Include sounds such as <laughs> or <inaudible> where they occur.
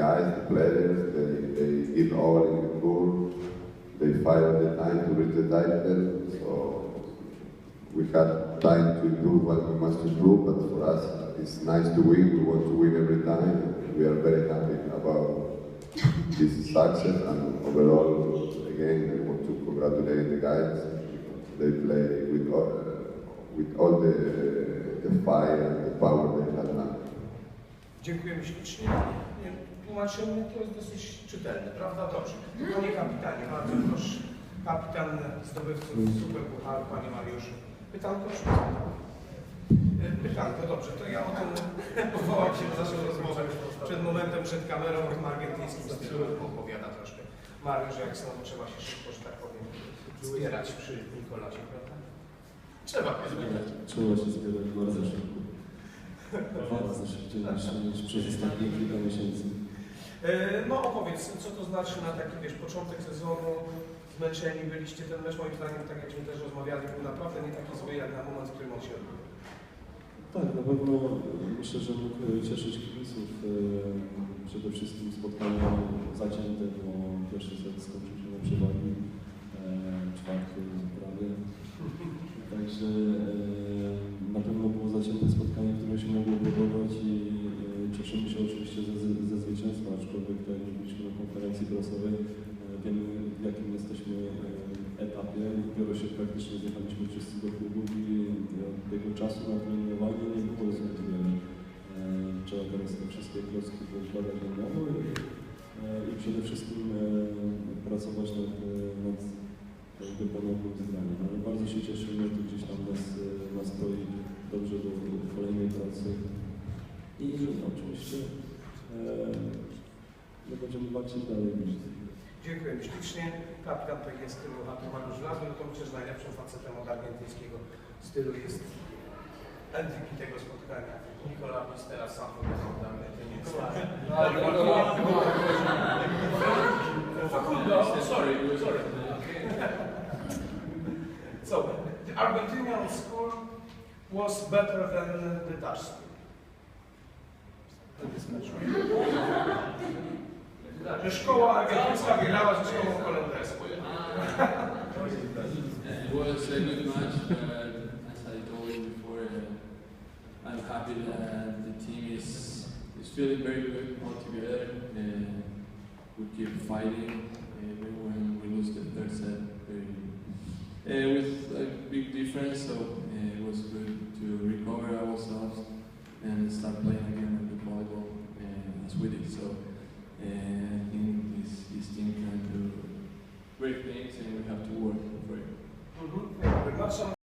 guys, the players, they, they give all in the goal. They fight all the time to reach the title. So we had time to improve what we must improve, but for us, it's nice to win. We want to win every time. We are very happy about this success and overall, again, I want to congratulate the guys. They play with all, with all the, the fire and the power they have now. Dziękujemy ślicznie. Nie, Tłumaczenie to jest dosyć czytelne, prawda? Dobrze. Panie kapitanie, bardzo proszę. Kapitan zdobywców Super Pucharu, panie Mariuszu. Pytanko czy pytanko? E, Pytanko, dobrze. To ja o tym <laughs> powołam się na naszą rozmowę przed momentem, przed kamerą w tym argentyńskim stylu opowiada troszkę. Mariusz, jak znowu trzeba się szybko, że tak powiem, zbierać przy Nikolasie, prawda? Trzeba zbierać. Trzeba się zbierać bardzo szybko. Bardzo szybciej niż, niż przez ostatnie kilka miesięcy. No opowiedz, co to znaczy na taki, wiesz, początek sezonu, zmęczeni byliście, ten mecz moim zdaniem, tak jakśmy też rozmawiali, był naprawdę nie taki zły jak na moment, w którym on się odbył. Tak, na pewno myślę, że mógł cieszyć kibiców. e, Przede wszystkim spotkanie zacięte, bo pierwszy set skończył się ze- ze zwycięstwa, aczkolwiek tak jak na konferencji prasowej, e, wiemy w jakim jesteśmy e, etapie. Dopiero się praktycznie zjechaliśmy wszyscy do klubów i od tego czasu na trenowanie nie było zbyt wiele. E, Trzeba teraz te wszystkie klocki podkładać na nowo i, e, i przede wszystkim e, pracować nad, e, nad jakby ponownym zgraniem. Ale bardzo się cieszymy, to gdzieś tam nas e, nastroi dobrze do, do kolejnej pracy. I oczywiście e, my będziemy walczyć dalej. Dziękujemy ślicznie. Kapitan PGS stylu Mariusz Lazur, to myślę, że najlepszym facetem od argentyńskiego stylu jest MVP tego spotkania. Nikola Pis teraz sam mnie, to nie Facundo, sorry, sorry. So, the Argentinian school was better than the Dutch school. Że szkoła argentyńska wygrała ze szkołą holenderską. It was a good match. Uh, as I told you before, uh, I'm happy that the team is is feeling very good all together. Uh, we keep fighting uh, even when we lose the third set. Very, uh, with a big difference, so uh, it was good to recover ourselves and start playing again at the volleyball uh, as we did. So great things and we have to work for it. Mm -hmm.